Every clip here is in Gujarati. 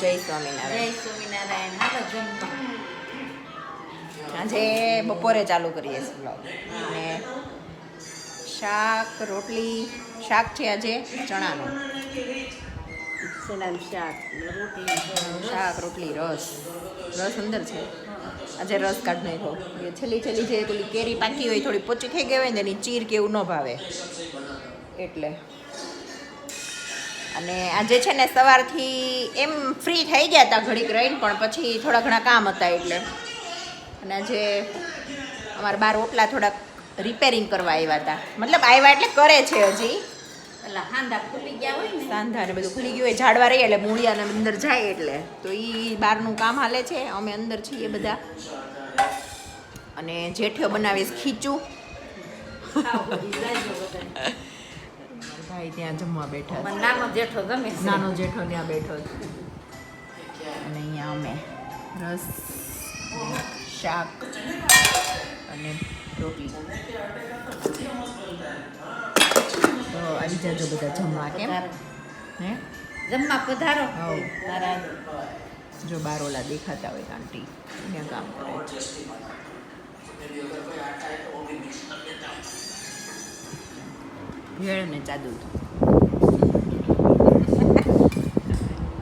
જય સ્વામિનારાયણ. જય સ્વામિનારાયણ. હાલો જમવા. આજે બપોરે ચાલુ કરીએ અને શાક રોટલી શાક છે આજે ચણાનું. શાક રોટલી શાક રોટલી રસ. રસ અંદર છે. આજે રસ કાઢ નાખ્યો. એ છેલ્લી છેલ્લી જે પેલી કેરી પાકી હોય થોડી પોચી થઈ ગઈ હોય ને એની ચીર કેવું ન ભાવે. એટલે અને આજે છે ને સવારથી એમ ફ્રી થઈ ગયા હતા ઘડીક રહીને પણ પછી થોડા ઘણા કામ હતા એટલે. અને આજે અમારા બાર ઓટલા થોડાક રિપેરિંગ કરવા આવ્યા હતા. મતલબ આવ્યા એટલે કરે છે હજી. પેલા સાંધા ખુલી ગયા હોય ને. સાંધા ને બધું ખુલી ગયું હોય ઝાડવા રહીએ એટલે મૂળિયા ને અંદર જાય એટલે. તો એ બહારનું કામ હાલે છે અમે અંદર છીએ બધા. અને જેઠિયો બનાવીશ ખીચું. ભાઈ ત્યાં જમવા બેઠા નાનો જેઠો ગમે નાનો જેઠો ત્યાં બેઠો છે. અને અહીંયા અમે રસ શાક અને રોટલી. તો આવી જાજો બધા જમવા કેમ? હે? જમવા પધારો. મારા જો બારોલા દેખાતા હોય આંટી ત્યાં કામ કરે છે. ભેળ ને ચાદુ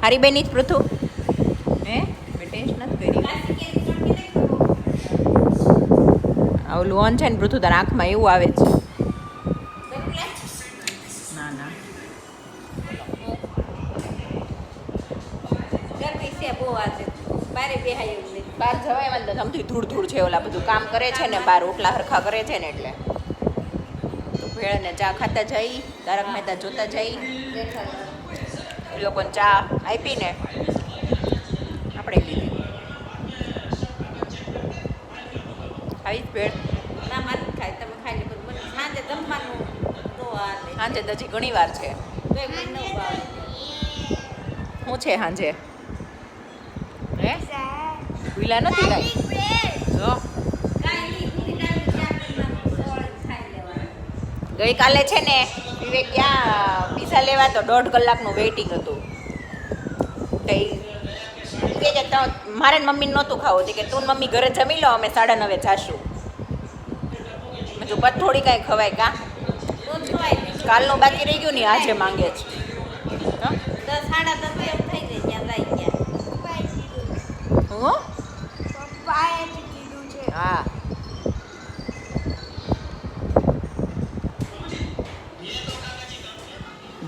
હારી બેની જ પૃથુ? હે? મેં ટેસ્ટ નથી કરી. આ ઓલું ઓન છે ને પૃથુ તારા આંખમાં એવું આવે છે. બહાર જવાય આમથી ધૂળ ધૂળ છે ઓલા બધું કામ કરે છે ને, બહાર ઓટલા હરખા કરે છે ને એટલે. તો ભેળ ને ચા ખાતા જઈ તારક મહેતા જોતા જઈ. એ લોકોને ચા આપીને આપણે લીધી. આવી જ ભેળ. ના મારે ખાય તમે ખાઈ લે. મને સાંજે જમવાનું સાંજે તો હજી ઘણી વાર છે. શું છે સાંજે? હે? ભૂલા નથી કાંઈ જો. ગઈકાલે છે ને વિવેક ત્યાં પીઝા લેવા તો દોઢ કલાકનું વેઇટિંગ હતું. કે કે મારે મમ્મી મમ્મીને નહોતું ખાવું. કે તું મમ્મી ઘરે જમી લો અમે સાડા નવે જાશું. મેં કીધું થોડી કાંઈ ખવાય કા? કાલનું બાકી રહી ગયું ને આજે માંગે છે. હં? દસ સાડા દસ એમ થઈ જાય ત્યાં લઈ ગયા હું હા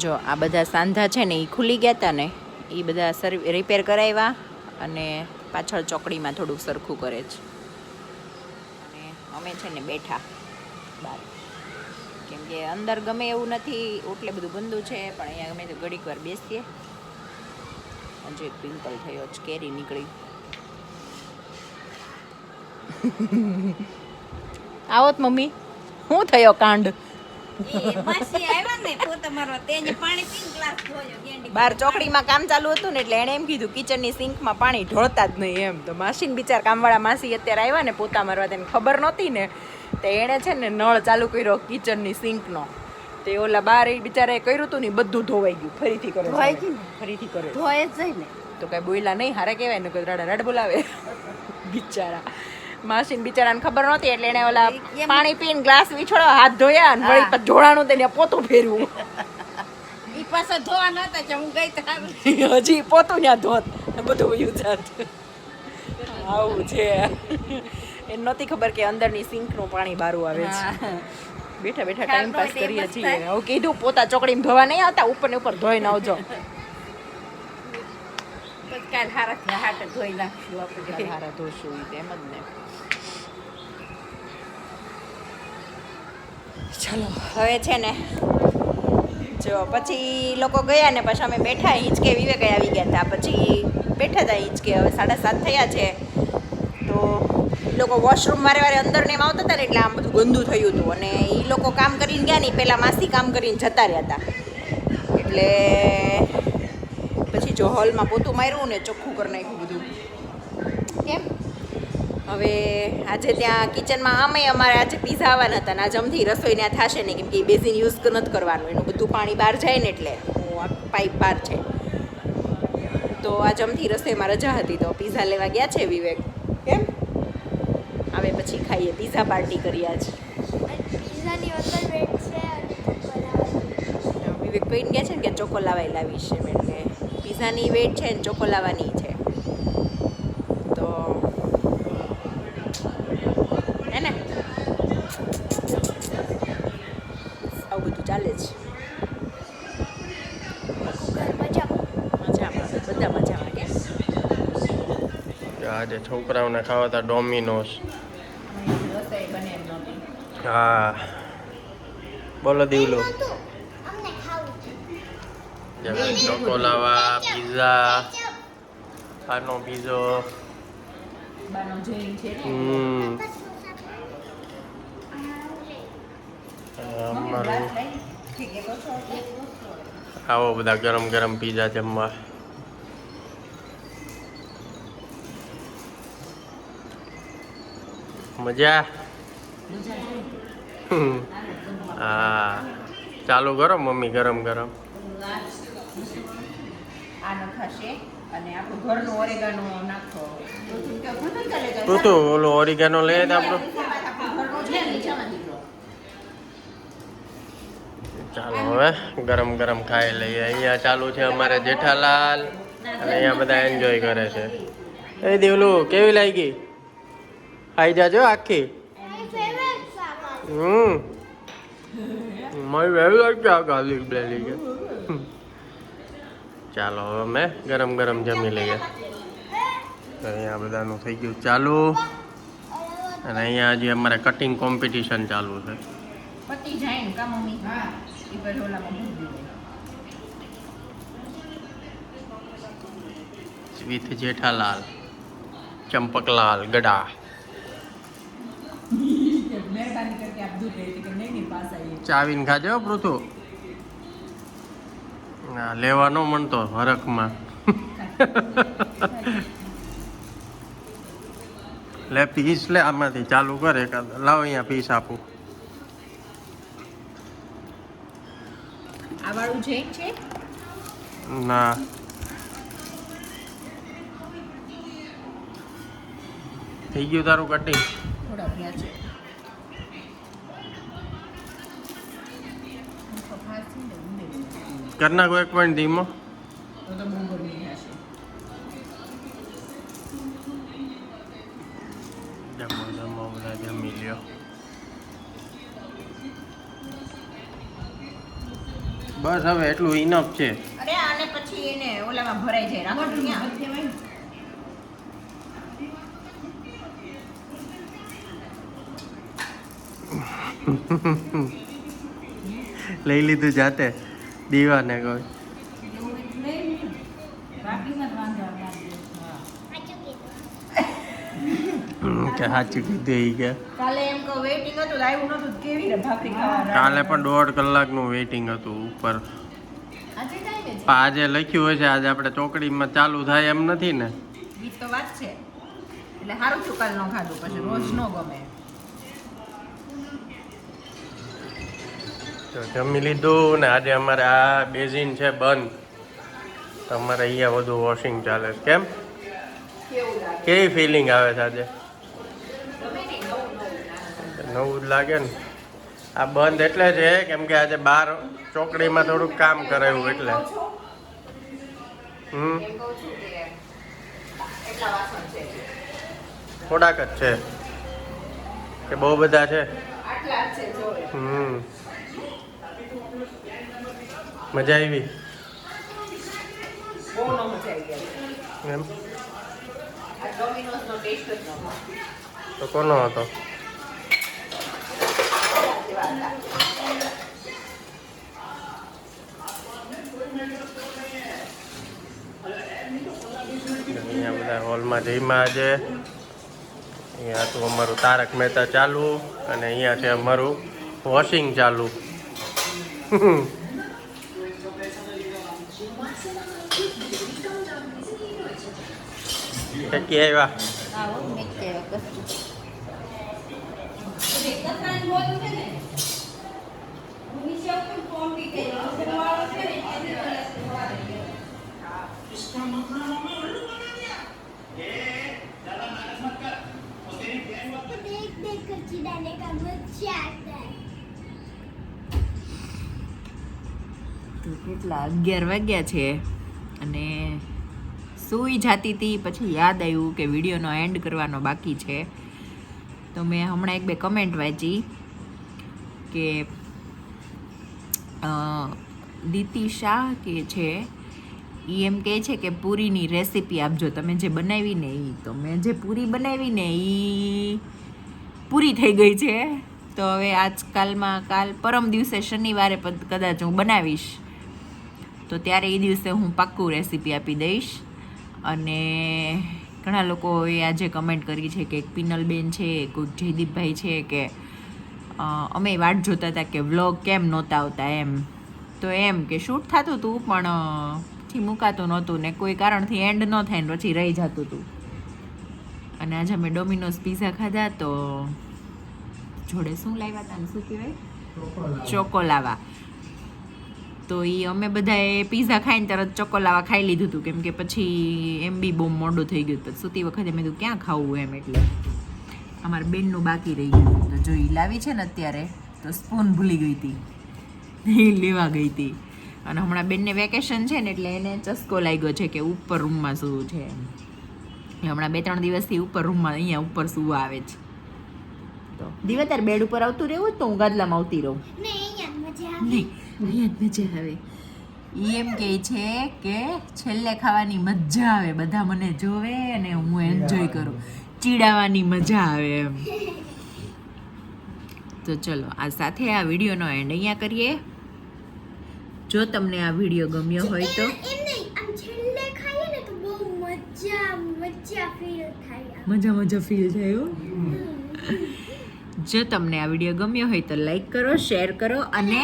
જો આ બધા સાંધા છે ને એ ખુલી ગયા હતા ને એ બધા સર રિપેર કરાવ્યા અને પાછળ ચોકડીમાં થોડુંક સરખું કરે છે. અને અમે છે ને બેઠા બહાર કેમ કે અંદર ગમે એવું નથી એટલે બધું ગંદુ છે પણ અહીંયા અમે તો ઘડીક વાર બેસીએ. હજુ એક પિમ્પલ થયો છે કેરી નીકળી. આવત મમ્મી શું થયો કાંડ? બાર ચોકડીમાં કામ ચાલુ હતું ને એટલે એણે એમ કીધું કિચનની સિંકમાં પાણી ઢોળતા જ નહીં એમ. તો માસીને બિચાર કામવાળા માસી અત્યારે આવ્યા ને પોતા મારવા તેને ખબર નહોતી ને તો એણે છે ને નળ ચાલુ કર્યો કિચનની સિંકનો. તે ઓલા બાર એ બિચારાએ કર્યું હતું ને બધું ધોવાઈ ગયું ફરીથી કરે? ફરીથી કરે ધોય જ જાય ને. તો કઈ બોયલા નહીં હારે કહેવાય ને કોઈ રાડા રડ બોલાવે. બિચારા. માસીને બિચારાને ખબર નહોતી એટલે એને ઓલા પાણી પીને ગ્લાસ વિછોડો હાથ ધોયા અને વળી. પછી તેને પોતું ફેરવું. ઈ પાસે ધોવા નતા કે હું ગઈ તા હજી પોતું ત્યાં ધોત. ને બધું વયું જાત. આવું છે. એને નહોતી ખબર કે અંદરની સિંકનું પાણી બારું આવે છે. બેઠા બેઠા ટાઈમ પાસ કરીએ છીએ. હવે કીધું પોતા ચોકડીમાં ધોવા નહીં આવતા ઉપર ને ઉપર ધોઈને આવજો. કાલ હારાથી હાટ ધોઈ નાખશું આપણે હારા ધોશું તેમ જ ને ચલો હવે છે ને જો પછી લોકો ગયા ને પછી અમે બેઠા હિંચકે વિવેક આવી ગયા હતા પછી બેઠા હતા હિંચકે હવે સાડા સાત થયા છે તો લોકો વોશરૂમ વારે વારે અંદર ને એમ આવતા હતા ને એટલે આમ બધું ગંદુ થયું હતું અને એ લોકો કામ કરીને ગયા નહીં પહેલાં માસી કામ કરીને જતા રહ્યા હતા એટલે પછી જો હોલમાં પોતું માર્યું ને ચોખ્ખું કરી નાખ્યું બધું. કેમ? હવે આજે ત્યાં કિચનમાં આમય અમારે આજે પીઝા આવવાના હતા ને આજે અમથી રસોઈ ત્યાં થશે ને કેમ કે બેઝિન યુઝ નથી કરવાનું એનું બધું પાણી બહાર જાય ને એટલે પાઇપ બહાર છે. તો આ જમથી રસોઈમાં રજા હતી તો પીઝા લેવા ગયા છે વિવેક. કેમ? આવે પછી ખાઈએ પીઝા પાર્ટી કરી આજ. પીઝાની અંદર બ્રેડ છે વિવેક કહીને ગયા છે ને કે ચોકો લાવાઈ લાવી છે એટલે. પીઝાની વેટ છે ને ચોકો લાવવાની છે. તો હે ને? આવું બધું ચાલે છે મજામાં. મજામાં બધા મજામાં કેમ આજે છોકરાઓને ખાવા ડોમિનોસ એમ નહોતી હા. બોલો દીવલો. ચોકો ચોકોલાવા પીઝા આનો અમારું આવો બધા ગરમ ગરમ પીઝા જમવા. મજા? હા. ચાલુ કરો મમ્મી ગરમ ગરમ. નખાશે અને આપણું ઘરનું ઓરેગાનો નાખો. તું તો ઓલો ઓરેગાનો લે આપણો ચાલો હવે ગરમ ગરમ ખાઈ લઈએ. અહીંયા ચાલુ છે અમારે જેઠાલાલ. અને અહીંયા બધા એન્જોય કરે છે. એ દેવલું કેવી લાગી? ખાઈ જાજો આખી. હમ. મારી વેવી લાગી આ ગાર્લિક બ્રેલી કે. ચાલો હવે અમે ગરમ ગરમ જમી લઈએ. તો અહીંયા બધાનું થઈ ગયું ચાલુ. અને અહીંયા હજી અમારે કટિંગ કોમ્પિટિશન ચાલુ છે. વિથ જેઠાલાલ ચંપકલાલ ગડા. ચાવીને ખાજો પૃથુ ના લેવાનો મન તો હરખમાં. લે પીસ લે આમાંથી ચાલુ કરે લાવ અહીંયા પીસ આપું. આ વાળું જૈન છે? ના. થઈ ગયું તારું કટિંગ થોડા છે. કર નાખો એક પોઈન્ટ ધીમો. જમો જમો બધા જમી લ્યો. બસ હવે એટલું ઇનફ છે. અરે આને પછી એને ઓલામાં ભરાઈ જાય રાખો ત્યાં. લઈ લીધું જાતે. દીવાને કોઈ. કે સાચું કીધું એ કે. કાલે એમ કહું વેઇટિંગ હતું તો નતું કેવી ભાખરી ખાવા કાલે પણ દોઢ કલાકનું વેઇટિંગ હતું ઉપર. આજે ને પણ આજે લખ્યું હોય છે આજે આપણે ચોકડીમાં ચાલુ થાય એમ નથી ને. ઈ તો વાત છે. એટલે સારું છું કાલ ન ખાધું પછી રોજ ન ગમે. તો જમી લીધું ને આજે અમારે આ બેઝિન છે બંધ. તો અમારે અહીંયા બધું વોશિંગ ચાલે છે. કેમ? કેવી ફિલિંગ આવે છે આજે? નવું જ લાગે ને. આ બંધ એટલે છે કેમ કે આજે બાર ચોકડીમાં થોડુંક કામ કરાયું એટલે. હમ? થોડાક જ છે. કે બહુ બધા છે? હમ. મજા આવી? એમ? તો કોનો હતો? અહીંયા બધા હોલમાં જઈમાં આજે. અહીંયા હતું અમારું તારક મહેતા ચાલુ અને અહીંયા છે અમારું વોશિંગ ચાલુ. ટકી આવ્યા देख देख कर चिढ़ाने का बहुत चाहता है તો કેટલા અગિયાર વાગ્યા છે? અને સૂઈ જાતી હતી પછી યાદ આવ્યું કે વિડીયોનો એન્ડ કરવાનો બાકી છે. તો મેં હમણાં એક બે કમેન્ટ વાંચી કે દીતિ શાહ કે છે એ એમ કહે છે કે પૂરીની રેસીપી આપજો તમે જે બનાવી ને એ તો મેં જે પૂરી બનાવી ને એ પૂરી થઈ ગઈ છે. તો હવે આજકાલમાં કાલ પરમ દિવસે શનિવારે કદાચ હું બનાવીશ. તો ત્યારે એ દિવસે હું પાક્કું રેસીપી આપી દઈશ. અને ઘણા લોકોએ આજે કમેન્ટ કરી છે કે એક પિનલબેન છે કોઈક જયદીપભાઈ છે કે અમે વાટ જોતા હતા કે વ્લોગ કેમ નહોતા આવતા એમ. તો એમ કે શૂટ થતું હતું પણ પછી મુકાતું નહોતું ને કોઈ કારણથી એન્ડ ન થાય ને પછી રહી જતું હતું અને આજે અમે ડોમિનોઝ પીઝા ખાધા તો જોડે શું લાવ્યા હતા શું કહેવાય? ચોકોલાવા. તો એ અમે બધાએ પીઝા ખાઈને તરત ચોકોલાવા ખાઈ લીધું હતું કેમ કે પછી એમ બી બહુ મોડું થઈ ગયું હતું. સૂતી વખતે મેં કીધું ક્યાં ખાવું એમ એટલે? અમારા બેનનું બાકી રહી ગયું હતું. તો જો એ લાવી છે ને અત્યારે તો સ્પૂન ભૂલી ગઈ હતી. એ લેવા ગઈ હતી. અને હમણાં બેનને વેકેશન છે ને એટલે એને ચસ્કો લાગ્યો છે કે ઉપર રૂમમાં સૂવું છે એમ. એટલે હમણાં બે ત્રણ દિવસથી ઉપર રૂમમાં અહીંયા ઉપર સૂવા આવે છે. તો. દીવા તાર બેડ ઉપર આવતું રહેવું તો હું ગાદલામાં આવતી રહું? નહીં. અહીંયા મજા આવે એ એમ કહે છે કે છેલ્લે ખાવાની મજા આવે. બધા મને જોવે અને હું એન્જોય કરું. ચીડાવાની મજા આવે એમ. તો ચલો આ સાથે આ વિડીયોનો એન્ડ અહીંયા કરીએ. જો તમને આ વીડિયો ગમ્યો હોય તો. એમ નહીં આમ છેલ્લે ખાઈએ ને તો બહુ મજા મજા ફીલ થાય મજા મજા ફીલ થયો જો તમને આ વીડિયો ગમ્યો હોય તો લાઈક કરો શેર કરો અને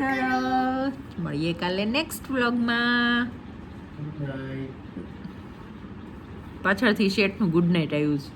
કરો. મળીએ કાલે નેક્સ્ટ વ્લોગમાં પાછળથી શેઠનું ગુડ નાઇટ આવ્યું છે.